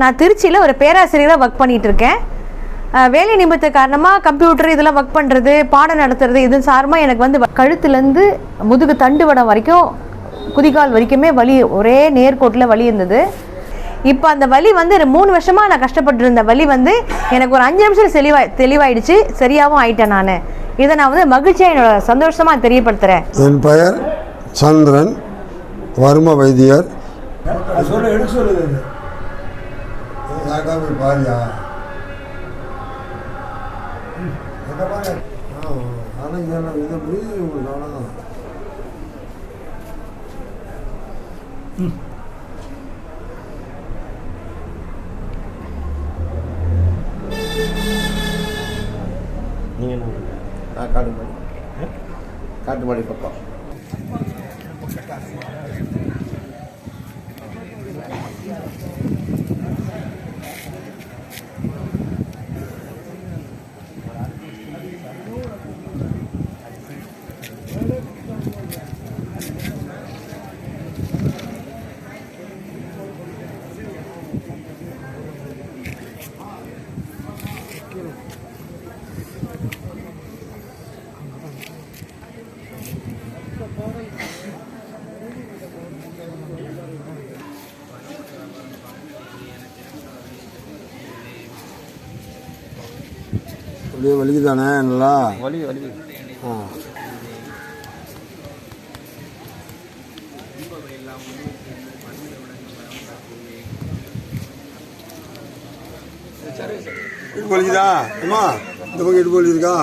நான் திருச்சியில் ஒரு பேராசிரியராக ஒர்க் பண்ணிட்டு இருக்கேன் வேலை நிமித்த காரணமாக கம்ப்யூட்டர் இதெல்லாம் ஒர்க் பண்ணுறது பாடம் நடத்துறது இது சார்பாக எனக்கு வந்து கழுத்துலேருந்து முதுகு தண்டுவடம் வரைக்கும் குதிகால் வரைக்குமே வலி ஒரே நேர்கோட்டில் வலி இருந்தது. இப்போ அந்த வலி வந்து ஒரு மூணு வருஷமாக நான் கஷ்டப்பட்டு இருந்த வலி வந்து எனக்கு ஒரு அஞ்சு நிமிஷம் தெளிவாய் தெளிவாயிடுச்சு. சரியாகவும் ஆயிட்டேன் நான். இதை நான் வந்து மகிழ்ச்சியாக என்னோட சந்தோஷமாக தெரியப்படுத்துகிறேன் என் பெயர் சந்திரன் வர்ம வைத்தியர். சொல்லுது போய் பாரியா ஆனால் இதை புரியுது உங்களுக்கு அவ்வளோதான் நீங்கள் என்ன நான் காட்டுமாடி காட்டுமாடி பக்கம். அப்படியே வலிக்குதானே நல்லா? வலி வலி. ஆ. இடுப்பு வலிக்குதா? அம்மா இந்த பக்கம் இடுப்பு வலி இருக்கா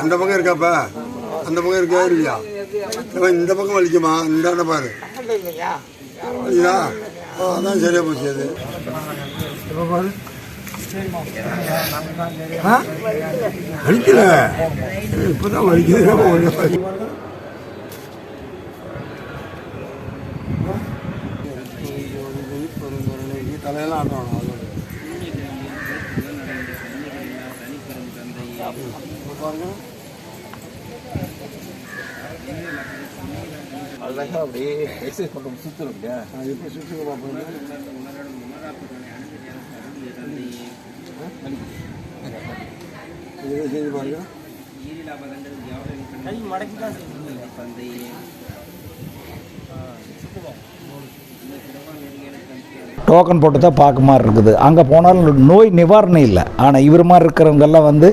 அந்த பக்கம் இருக்காப்ப அந்த பக்கம் இருக்கா இல்லையா இந்த பக்கம் வலிக்குமா? இந்த பாரு. வலிக்குதா? ஆ அதான் சரியா போச்சு அது. இப்ப பாரு. ஆ? வலிக்கல இப்பதான் வலிக்குது. தலையெல்லாம் ஆட்டணும் அதுதாங்க அப்படியே எக்ஸசைஸ் பண்ணுறோம் சுற்றுறோம் இல்லையா இப்போ சுற்றுக்க பார்ப்போம் இது செய்து பாருங்க டோக்கன் போட்டு தான் பார்க்க மாதிரி இருக்குது. அங்கே போனாலும் நோய் நிவாரணம் இல்லை. ஆனால் இவர் மாதிரி இருக்கிறவங்கெல்லாம் வந்து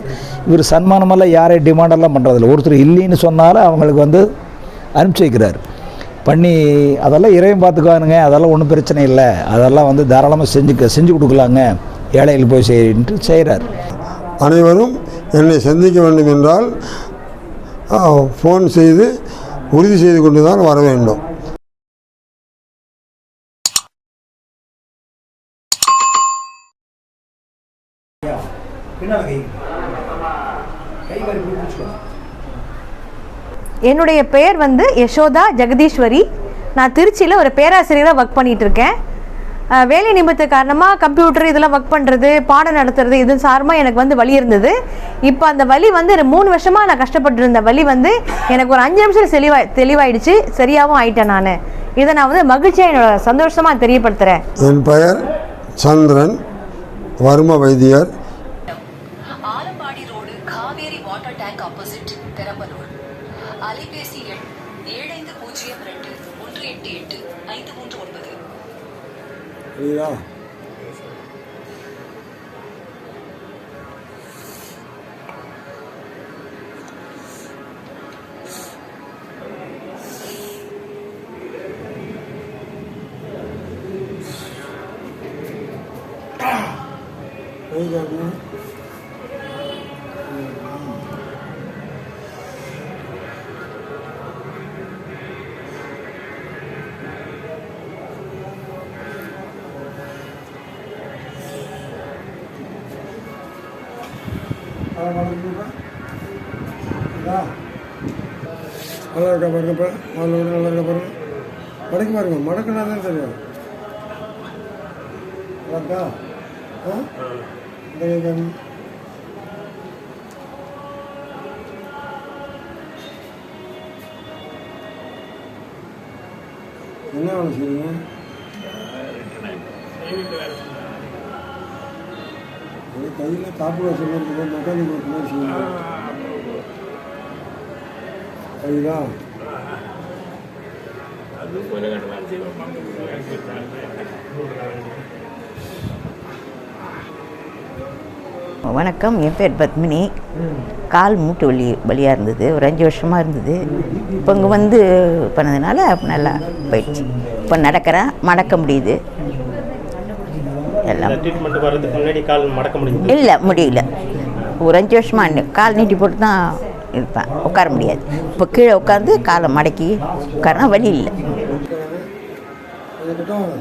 இவர் சன்மானமெல்லாம் யாரையும் டிமாண்டெல்லாம் பண்ணுறதில்ல ஒருத்தர் இல்லைன்னு சொன்னாலும் அவங்களுக்கு வந்து அனுப்பிச்சி வைக்கிறார். பண்ணி அதெல்லாம் இறைவன் பார்த்துக்குவானுங்க. அதெல்லாம் ஒன்றும் பிரச்சனை இல்லை. அதெல்லாம் வந்து தாராளமாக செஞ்சு செஞ்சு கொடுக்கலாங்க. ஏழைகள் போய் செய்யின்ட்டு செய்கிறார். அனைவரும் என்னை சந்திக்க வேண்டும் என்றால் ஃபோன் செய்து உறுதி செய்து கொண்டு தான் வர வேண்டும். என்னுடைய பெயர் வந்து யசோதா ஜெகதீஸ்வரி. நான் திருச்சியில் ஒரு பேராசிரியராக ஒர்க் பண்ணிட்டு இருக்கேன். அஹ் வேலை நிமித்த காரணமாக கம்ப்யூட்டர் இதெல்லாம் ஒர்க் பண்ணுறது பாடம் நடத்துறது இது சார்பாக எனக்கு வந்து வலி இருந்தது. இப்போ அந்த வலி வந்து மூணு வருஷமாக நான் கஷ்டப்பட்டு இருந்த வலி வந்து எனக்கு ஒரு அஞ்சு நிமிஷம் தெளிவா தெளிவாயிடுச்சு. சரியாகவும் ஆயிட்டேன் நான். இதை நான் வந்து மகிழ்ச்சியாக என்னோட சந்தோஷமாக தெரியப்படுத்துகிறேன் என் பெயர் சந்திரன் வர்ம வைத்தியர். புரியுதா நல்லா இருக்கா பாருங்க இப்போ நல்லா இருக்கா பாருங்க. வடக்கு பாருங்க மடக்குனா தான் தெரியும். வடக்கா ஆ? என்ன வேலை செய்யுங்க கையில் காப்பீடு சொல்லுறது மெக்கானிக் ஒர்க் மாதிரி செய்யணும் கைதான் வணக்கம் என் பேர் பத்மினி. கால் மூட்டு வலி வலியாக இருந்தது. ஒரு அஞ்சு வருஷமாக இருந்தது. இப்போ இங்கே வந்து பண்ணதுனால நல்லா போயிடுச்சு. இப்போ நடக்கிறேன். மடக்க முடியுது. எல்லாம். இல்லை முடியல. ஒரு அஞ்சு வருஷமாக கால் நீட்டி போட்டு தான் இருப்பேன். உட்கார முடியாது. இப்போ கீழே உட்காந்து காலை மடக்கி உட்காரனா வலி இல்லை. அதுக்கிட்டும் அது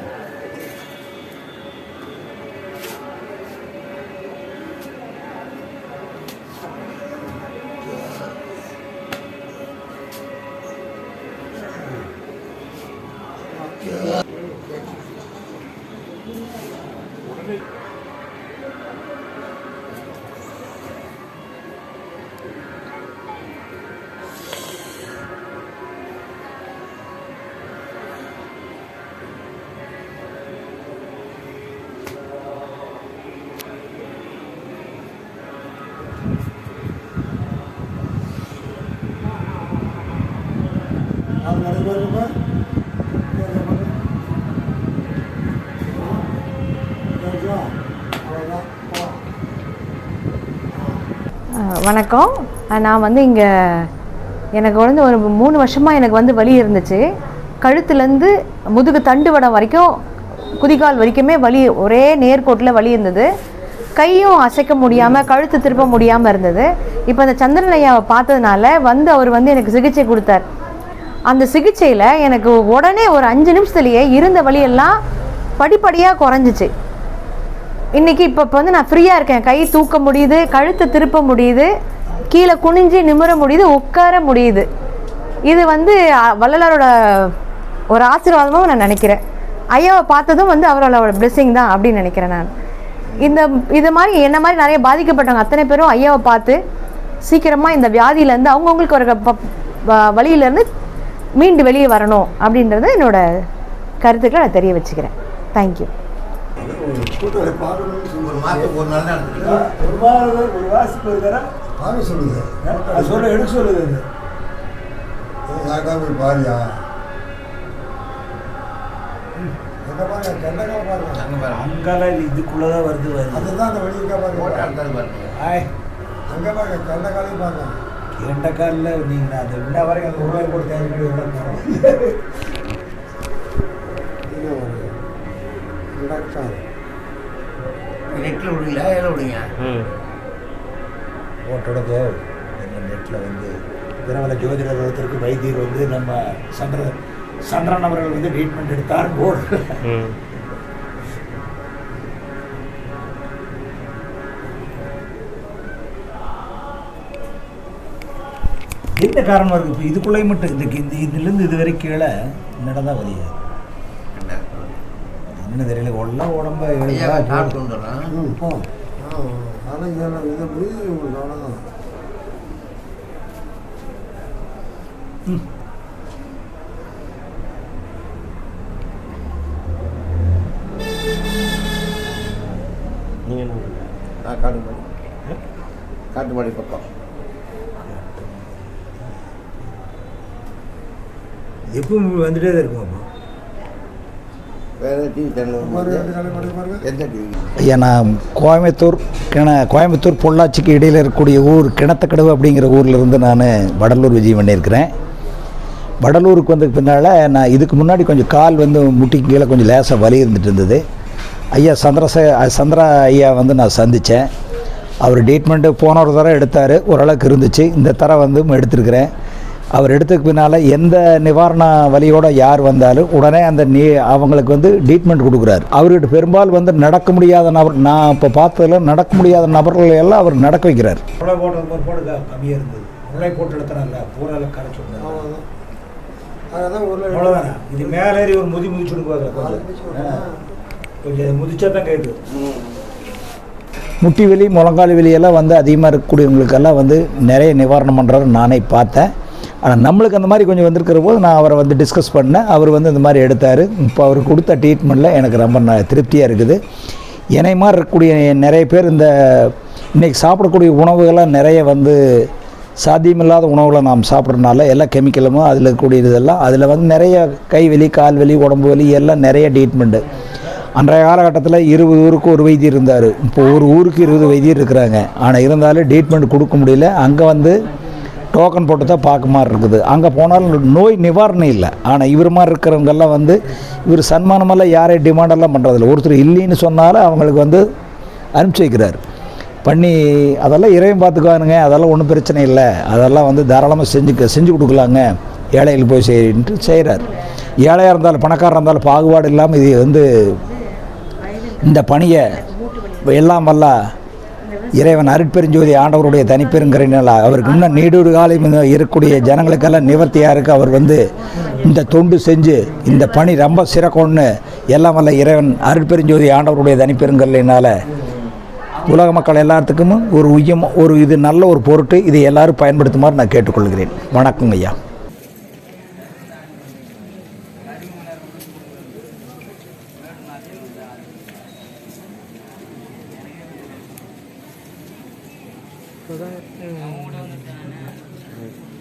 வணக்கம். நான் வந்து இங்கே எனக்கு வந்து ஒரு மூணு வருஷமாக எனக்கு வந்து வலி இருந்துச்சு. கழுத்துலேருந்து முதுகு தண்டு வடம் வரைக்கும் குதிகால் வரைக்குமே வலி ஒரே நேர்கோட்டில் வலி இருந்தது. கையும் அசைக்க முடியாமல் கழுத்து திருப்ப முடியாமல் இருந்தது. இப்போ அந்த சந்திரன் ஐயாவை பார்த்ததுனால வந்து அவர் வந்து எனக்கு சிகிச்சை கொடுத்தார். அந்த சிகிச்சையில் எனக்கு உடனே ஒரு அஞ்சு நிமிஷத்துலேயே இருந்த வழியெல்லாம் படிப்படியாக குறைஞ்சிச்சு. இன்றைக்கி இப்போ இப்போ வந்து நான் ஃப்ரீயாக இருக்கேன். கை தூக்க முடியுது கழுத்தை திருப்ப முடியுது கீழே குனிஞ்சு நிமிர முடியுது உட்கார முடியுது. இது வந்து வள்ளலாரோட ஒரு ஆசீர்வாதமாக நான் நினைக்கிறேன். ஐயாவை பார்த்ததும் வந்து அவரோட blessing தான் அப்படின்னு நினைக்கிறேன் நான். இந்த இது மாதிரி என்ன மாதிரி நிறைய பாதிக்கப்பட்டவங்க அத்தனை பேரும் ஐயாவை பார்த்து சீக்கிரமாக இந்த வியாதியிலேருந்து அவங்கவுங்களுக்கு ஒரு ப- வ- வழியிலேருந்து மீண்டு வெளியே வரணும் அப்படின்றது என்னோட கருத்துக்களை நான் தெரிய வச்சுக்கிறேன். தேங்க்யூ அங்கால இதுக்குள்ளே தான் வருது அதுதான் அந்த பாருங்க. அங்கே பாருங்க. எண்ட காலில் நீங்கள் அது இன்ன வரைக்கும் அந்த உருவாய் போட்டு தேவை இது ஒரு டாக்டர் நெட்டில் விடுங்களா எதில் விடுங்க ம். போட்டோடதோ எங்கள் நெட்டில் வந்து பிரபல ஜோதிடர் ஒருத்தருக்கு வைத்தியர் வந்து நம்ம சந்திர சந்திரன் அவர்கள் வந்து ட்ரீட்மெண்ட் எடுத்தார். போர்டு என்ன காரணமாக இருக்குது இப்போ இதுக்குள்ளே மட்டும் இந்த இந்த இதுலேருந்து இது வரை கீழே நடந்தால் வலியாது என்ன? தெரியல. எல்லாம் உடம்ப ம் ஆனால் இதில் இதை புரியுது உங்களுக்கு அவ்வளோதான் நீங்கள் என்ன நான் காட்டுமாடி காட்டுமாடி பக்கம். எப்பவும் வந்துட்டே தான் இருக்கும் அப்போ. நான் கோயம்புத்தூர் கிண கோயம்புத்தூர் பொள்ளாச்சிக்கு இடையில் இருக்கக்கூடிய ஊர் கிணத்துக்கடவு அப்படிங்கிற ஊரில் இருந்து நான் வடலூர் விஜயம் பண்ணியிருக்கிறேன். வடலூருக்கு வந்த பின்னால் நான் இதுக்கு முன்னாடி கொஞ்சம் கால் வந்து முட்டிக்கு கீழே கொஞ்சம் லேசாக வலி இருந்துட்டு இருந்தது. ஐயா சந்திரசே சந்திரா ஐயா வந்து நான் சந்தித்தேன் அவர் ட்ரீட்மெண்ட்டு போன ஒரு தரம் எடுத்தார். ஓரளவுக்கு இருந்துச்சு. இந்த தரம் வந்து எடுத்திருக்கிறேன். அவர் எடுத்ததுக்கு பின்னால் எந்த நிவாரண வழியோட யார் வந்தாலும் உடனே அந்த நீ அவங்களுக்கு வந்து ட்ரீட்மெண்ட் கொடுக்குறாரு. அவர்கிட்ட பெரும்பாலும் வந்து நடக்க முடியாத நபர் நான் இப்போ பார்த்ததுல நடக்க முடியாத நபர்களை எல்லாம் அவர் நடக்க வைக்கிறார். இது மேலே ஏறி ஒரு முதி முதிச்சு விடுவாங்க கொஞ்சம் ஆ. கொஞ்சம் இது முதிச்சா தான் கேட்குது. முட்டி வலி முழங்கால் வலியெல்லாம் வந்து அதிகமாக இருக்கக்கூடியவங்களுக்கெல்லாம் வந்து நிறைய நிவாரணம் பண்ணுறாரு நானே பார்த்தேன். ஆனால் நம்மளுக்கு அந்த மாதிரி கொஞ்சம் வந்திருக்கிற போது நான் அவரை வந்து டிஸ்கஸ் பண்ணேன். அவர் வந்து இந்த மாதிரி எடுத்தார். இப்போ அவர் கொடுத்த ட்ரீட்மெண்ட்டில் எனக்கு ரொம்ப ந- திருப்தியாக இருக்குது. என்னை மாதிரி இருக்கக்கூடிய நிறைய பேர் இந்த இன்றைக்கி சாப்பிடக்கூடிய உணவுகள்லாம் நிறைய வந்து சாத்தியமில்லாத உணவுகளை நாம் சாப்பிட்றதுனால எல்லா கெமிக்கலும் அதில் இருக்கக்கூடிய இதெல்லாம் அதில் வந்து நிறைய கை வலி கால் வலி உடம்பு வலி எல்லாம் நிறைய ட்ரீட்மெண்ட்டு அன்றைய காலகட்டத்தில் இருபது ஊருக்கு ஒரு வைத்தியர் இருந்தார். இப்போ ஒரு ஊருக்கு இருபது வைத்தியர் இருக்கிறாங்க. ஆனால் இருந்தாலும் ட்ரீட்மெண்ட் கொடுக்க முடியல. அங்கே வந்து டோக்கன் போட்டு தான் பார்க்க மாதிரி இருக்குது. அங்கே போனாலும் நோய் நிவாரணம் இல்லை. ஆனால் இவர் மாதிரி இருக்கிறவங்கெல்லாம் வந்து இவர் சன்மானமெல்லாம் யாரையும் டிமாண்டெல்லாம் பண்ணுறதில்ல ஒருத்தர் இல்லைன்னு சொன்னாலும் அவங்களுக்கு வந்து அனுப்பிச்சி வைக்கிறார். பண்ணி அதெல்லாம் இறைவன் பார்த்துக்குவானுங்க. அதெல்லாம் ஒன்றும் பிரச்சனை இல்லை. அதெல்லாம் வந்து தாராளமாக செஞ்சு செஞ்சு கொடுக்கலாங்க. ஏழைகள் போய் செய்யின்ட்டு செய்கிறார் ஏழையாக இருந்தாலும் பணக்காரராக இருந்தாலும் பாகுபாடு இல்லாமல் இது வந்து இந்த பணியை எல்லாம் வல்ல இறைவன் அருட்பெருஞ்சோதி ஆண்டவருடைய தனிப்பெருங்கிறனால அவருக்கு இன்னும் நீடூறு காலம் இருக்கக்கூடிய ஜனங்களுக்கெல்லாம் நிவர்த்தியாக இருக்க அவர் வந்து இந்த தொண்டு செஞ்சு இந்த பணி ரொம்ப சிறக்கணும்னு எல்லாம் வல்ல இறைவன் அருட்பெருஞ்சோதி ஆண்டவருடைய தனிப்பெருங்கிறனால உலக மக்கள் எல்லாத்துக்கும் ஒரு உயம் ஒரு இது நல்ல ஒரு பொருட்டு இதை எல்லாரும் பயன்படுத்துமாறு நான் கேட்டுக்கொள்கிறேன். வணக்கம் ஐயா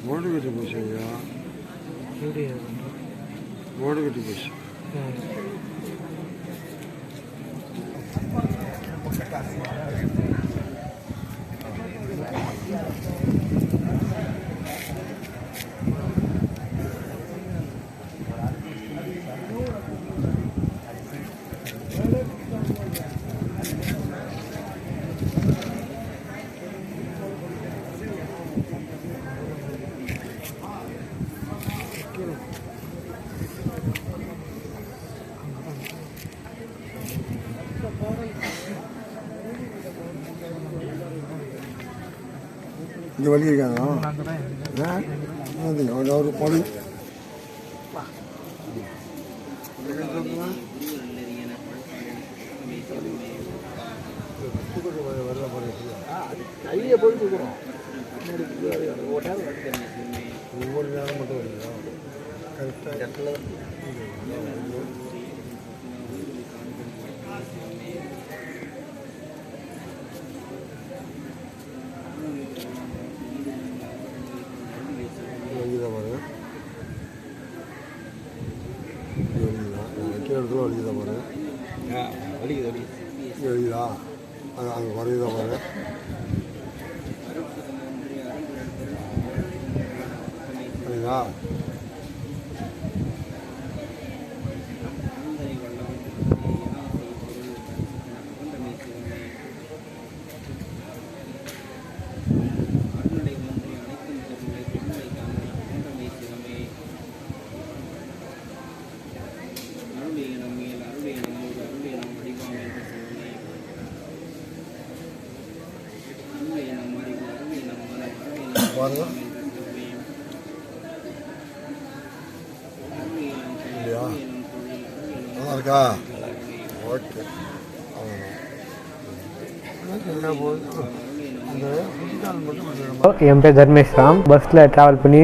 ஓடு கட்டி போச்சு ஐயா ஓடு கட்டி போச்சு இங்கே வலி இருக்காங்க ஒரு பழி ஒவ்வொரு நேரம் மட்டும் வருதா கரெக்டாக வலிக்குதா பாரு வலிக்குதா நான் வைக்கிற இடத்துல வலிக்குதா பாரு? வலிக்குது வலிக்குதா. அது அங்கே குறையுதா பாரு வலிக்குதா பாருங்க இல்லையா நல்லா இருக்கா ஓகே என் பேர் தர்மேஷ் ராம். பஸ்ஸில் ட்ராவல் பண்ணி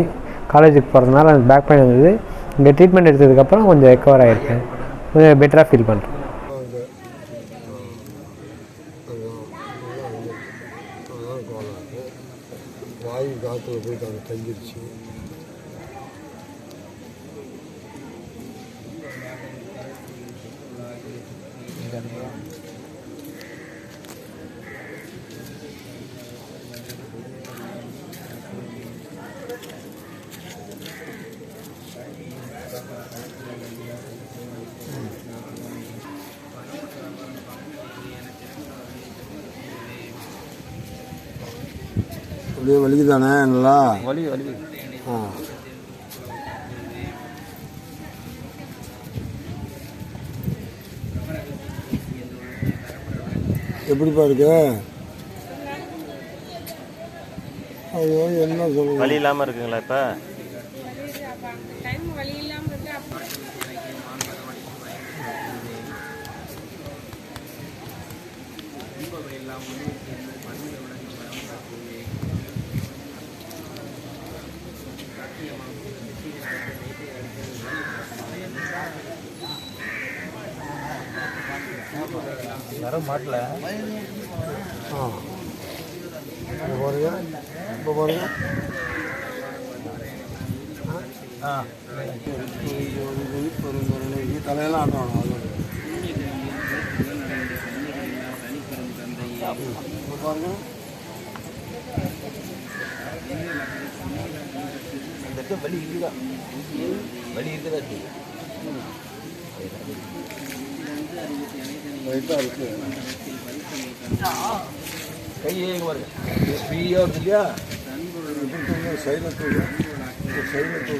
காலேஜுக்கு போகிறதுனால அந்த பேக் பெயின் வந்தது இங்கே ட்ரீட்மெண்ட் எடுத்ததுக்கப்புறம் கொஞ்சம் ரெக்கவர் ஆகிருக்கேன் கொஞ்சம் பெட்டராக ஃபீல் பண்ணுறேன் அப்படியே வலிக்குதானே நல்லா? வலி வலி. ஆ. எப்படிப்பா இருக்கு? ஐயோ என்ன சொல்லுங்க வலி இல்லாமல் இருக்குங்களா இப்போ? யாரும் மாட்டல. ஆ. இப்போ பாருங்க இப்போ பாருங்க. ஆ. தலையெல்லாம் வலி இருக்குதா வலி இருக்குதா லைட்டாக இருக்கு சைலத்தூள் சைலத்தூள்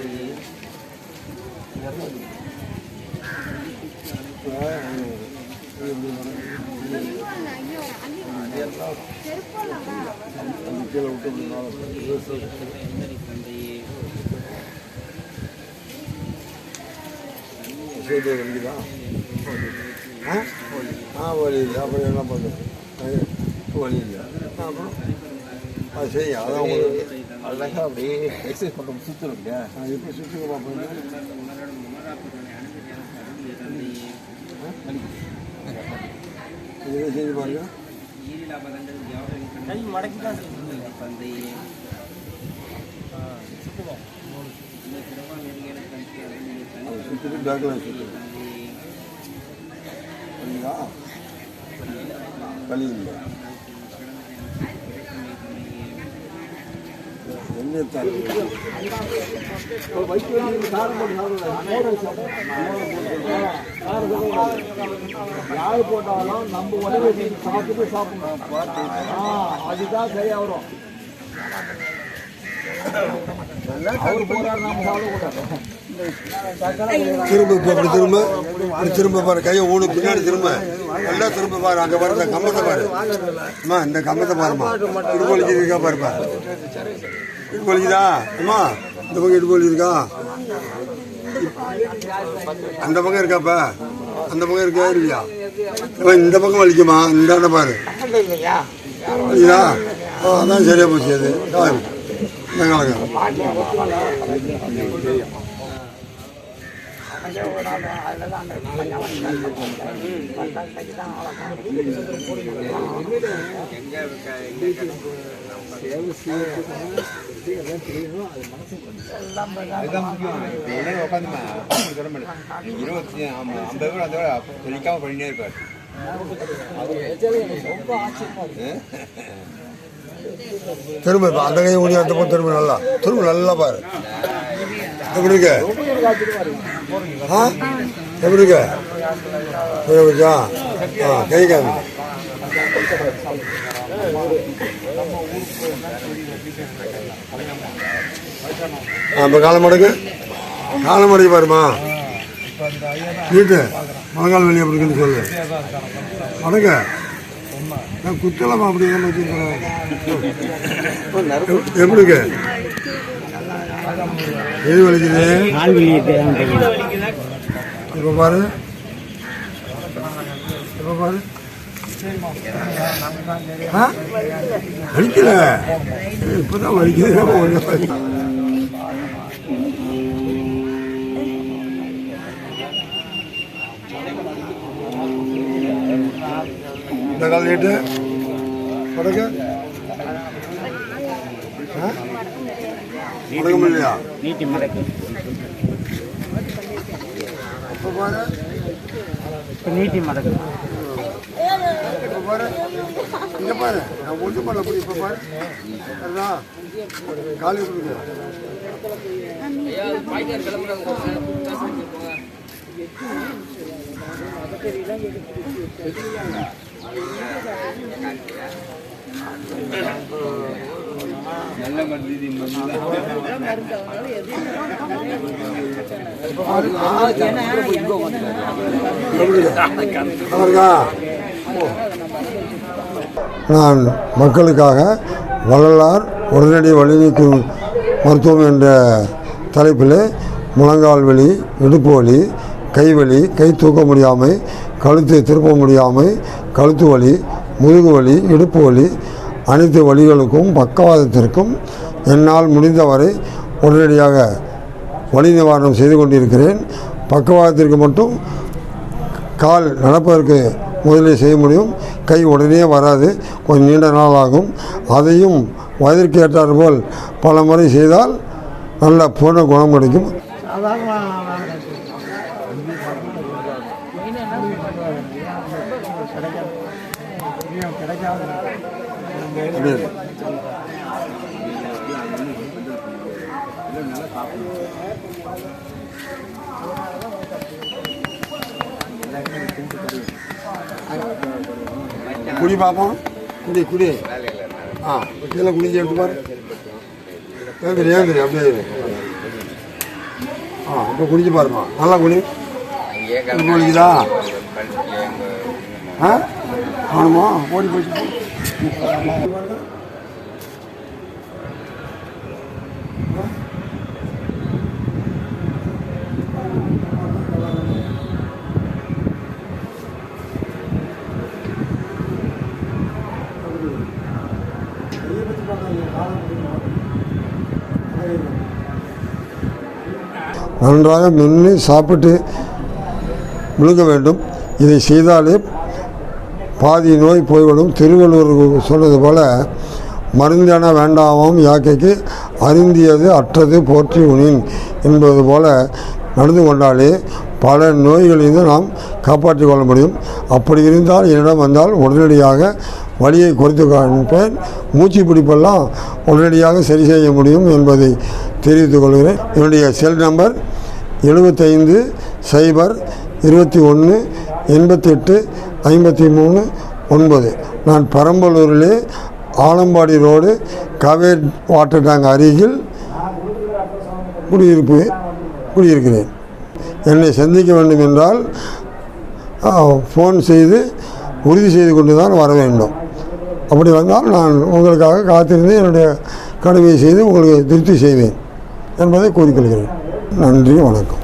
கீழே விட்டு செய்தி ஆ? வலி இல்லை அப்புறம் என்ன பண்ணுறது? வலி இல்லை அப்புறம் அது செய்யும் அதான் உங்களுக்கு அதுதாங்க அப்படியே எக்ஸசைஸ் பண்ணுறோம் சுற்றுறோம் இல்லையா? எப்படி சுற்றி பார்ப்பேன் இதை செய்து பாருங்க. அது சுற்றிட்டு பேக்கில் சுற்று சரிங்களா வலி இல்லை. தாரு? யார் போட்டாலும் நம்ம உடம்பு சாப்பிட்டு சாப்பிடணும். அதுதான் சரியா வரும். அவர் போறாரு நாம சாப்பிடக்கூடாது. திரும்ப இப்போ அப்படி திரும்ப? இப்படி திரும்ப பாரு கையை ஊனு பின்னாடி திரும்ப. நல்லா திரும்ப பாரு அங்கே பாரு இந்த கம்பத்தை பாரு. அம்மா இந்த கம்பத்தை பாருமா இடுப்பு வலிக்குது இருக்கா பாருப்பா இடுப்பு வலிக்குதா அம்மா இந்த பக்கம் இடுப்பு வலி இருக்கா? அந்த பக்கம் இருக்காப்பா அந்த பக்கம் இருக்கா இல்லையா அம்மா, இந்த பக்கம் வலிக்குமா? இந்தாண்ட பாரு. வலிக்குதா? அதான் சரியா போச்சு அது. ஆ, இந்த கலங்க இருபத்தி ஐம்பது கூட அதோட சொல்லிக்காம பண்ணிட்டே இருப்பார் திரும்ப அந்த கையை ஊனி அந்த பக்கம் திரும்ப நல்லா திரும்ப நல்லா பாரு. எப்படி ஆ? எப்படி இருக்க சரி ஆ கை காமி ஆ இப்போ காலமடங்கு பாருமா வீட்டு மழைக்கால வெளியே அப்படிங்கன்னு சொல்லு. மடங்க நான் குத்தலாமா அப்படி தான் வச்சுருக்கிறேன் எது வலிக்குது? இப்போ பாரு. இப்போ பாரு? வலிக்கல? இப்பதான் வலிக்குது. இந்த கால் படுக்க நீட்டி மடக்கு. இப்போ நீட்டி பாரு. இங்க பாரு. நான் ஒன்றும் இப்போ பாரு. நல்ல மருந்து நான் மக்களுக்காக வள்ளலார் உடனடி வலிநீக்கும் மருத்துவம் என்ற தலைப்பில் முழங்கால் வலி இடுப்பு வலி கைவலி கை தூக்க முடியாமை கழுத்தை திருப்ப முடியாமை கழுத்து வலி முதுகு வலி இடுப்பு வலி அனைத்து வழிகளுக்கும் பக்கவாதத்திற்கும் என்னால் முடிந்தவரை உடனடியாக வலி நிவாரணம் செய்து கொண்டிருக்கிறேன். பக்கவாதத்திற்கு மட்டும் கால் நடப்பதற்கு முதலில் செய்ய முடியும். கை உடனே வராது. கொஞ்சம் நீண்ட நாள் ஆகும். அதையும் வயதிற்கு ஏற்றார் போல் பல முறை செய்தால் நல்ல பூர்ண குணம் கிடைக்கும். அப்படியே. குடி பார்ப்போம் குடி குடி. ஆ இதில் குடிஞ்சு எடுத்து பாரு. ஏந்திரி ஏந்திரி அப்படியே. ஆ இப்போ குடிச்சு பாருமா. நல்லா குடி. குடிக்குதா ஆ? ஆணுமா ஓடி போச்சு நன்றாக மென்று சாப்பிட்டு விழுங்க வேண்டும். இதை செய்தாலே பாதி நோய் போய்விடும். திருவள்ளுவர் சொன்னது போல் மருந்தென வேண்டாமாம் யாக்கைக்கு அருந்தியது அற்றது போற்றி உனின் என்பது போல நடந்து கொண்டாலே பல நோய்களிலிருந்து நாம் காப்பாற்றிக் கொள்ள முடியும். அப்படி இருந்தால் என்னிடம் வந்தால் உடனடியாக வலியை குறைத்து காண்பேன். மூச்சு பிடிப்பெல்லாம் உடனடியாக சரி செய்ய முடியும் என்பதை தெரிவித்துக் கொள்கிறேன். என்னுடைய செல் நம்பர் எழுபத்தைந்து சைபர் இருபத்தி ஒன்று எண்பத்தெட்டு ஐம்பத்தி மூணு ஒன்பது. நான் பெரம்பலூரிலே Alambadi road Kaveri water tank அருகில் குடியிருப்பு குடியிருக்கிறேன். என்னை சந்திக்க வேண்டும் என்றால் ஃபோன் செய்து உறுதி செய்து கொண்டு தான் வர வேண்டும். அப்படி வந்தால் நான் உங்களுக்காக காத்திருந்து என்னுடைய கடமையை செய்து உங்களுக்கு திருப்தி செய்வேன் என்பதை கூறிக்கொள்கிறேன். நன்றி வணக்கம்.